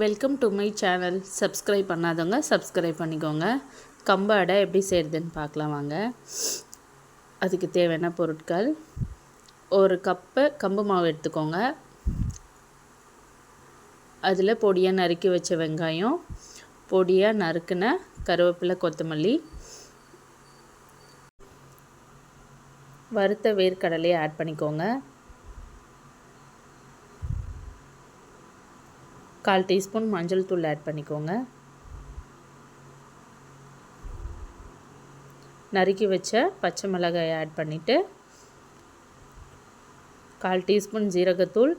Welcome to my channel subscribe பண்ணாதவங்க subscribe பண்ணிக்கோங்க. கம்பு அடை எப்படி செய்கிறதுன்னு பார்க்கலாம் வாங்க. அதுக்கு தேவையான பொருட்கள். ஒரு கப்பு கம்பு மாவு எடுத்துக்கோங்க. அதில் பொடியாக நறுக்கி வச்ச வெங்காயம் பொடியாக நறுக்கின கருவேப்பிலை கொத்தமல்லி. வறுத்த வேர்க்கடலையை ஆட் பண்ணிக்கோங்க. கால் டீஸ்பூன் மஞ்சள் தூள் ஆட் பண்ணிக்கோங்க. நறுக்கி வச்ச பச்சை மிளகாயை ஆட் பண்ணிவிட்டு கால் டீஸ்பூன் ஜீரகத்தூள்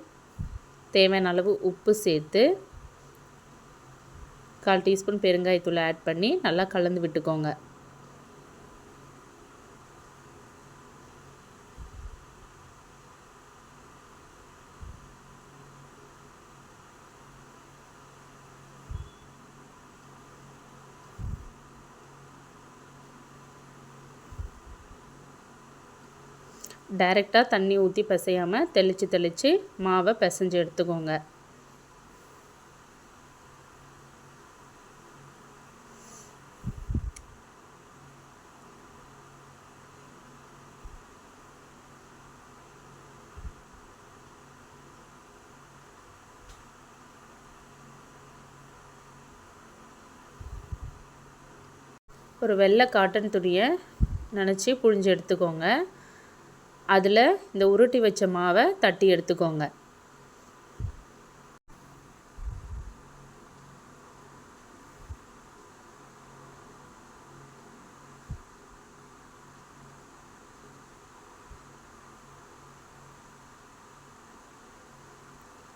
தேவையான அளவு உப்பு சேர்த்து கால் டீஸ்பூன் பெருங்காயத்தூள் ஆட் பண்ணி நல்லா கலந்து விட்டுக்கோங்க. டைரெக்டாக தண்ணி ஊற்றி பிசையாமல் தெளித்து தெளித்து மாவை பிசைஞ்சு எடுத்துக்கோங்க. ஒரு வெள்ளை காட்டன் துணியை நினச்சி புழிஞ்சு எடுத்துக்கோங்க. அதில் இந்த உருட்டி வச்ச மாவை தட்டி எடுத்துக்கோங்க.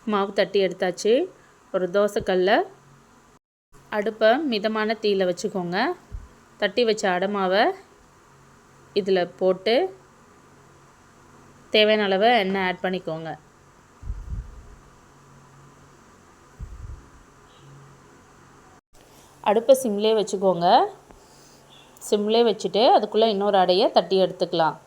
மாவு தட்டி எடுத்தாச்சு. ஒரு தோசைக்கல்ல அடுப்பை மிதமான தீயில் வச்சுக்கோங்க. தட்டி வச்ச அடமாவை இதில் போட்டு தேவையான அளவு எண்ணெய் ஆட் பண்ணிக்கோங்க. அடுப்பை சிம்லே வச்சுக்கோங்க. சிம்லே வச்சுட்டு அதுக்குள்ளே இன்னொரு அடையை தட்டி எடுத்துக்கலாம்.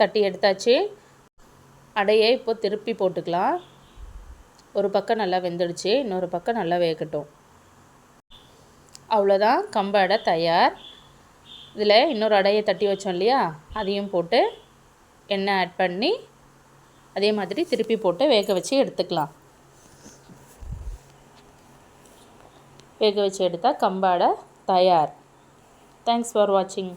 தட்டி எடுத்தாச்சு. அடையை இப்போ திருப்பி போட்டுக்கலாம். ஒரு பக்கம் நல்லா வெந்துடுச்சு இன்னொரு பக்கம் நல்லா வேகட்டும். அவ்வளோதான் கம்பாடை அடை தயார். இதில் இன்னொரு அடையை தட்டி வச்சோம் இல்லையா அதையும் போட்டு எண்ணெய் ஆட் பண்ணி அதே மாதிரி திருப்பி போட்டு வேக வச்சு எடுத்துக்கலாம். வேக வச்சு எடுத்தால் கம்பாடை தயார். தேங்க்ஸ் ஃபார் வாட்சிங்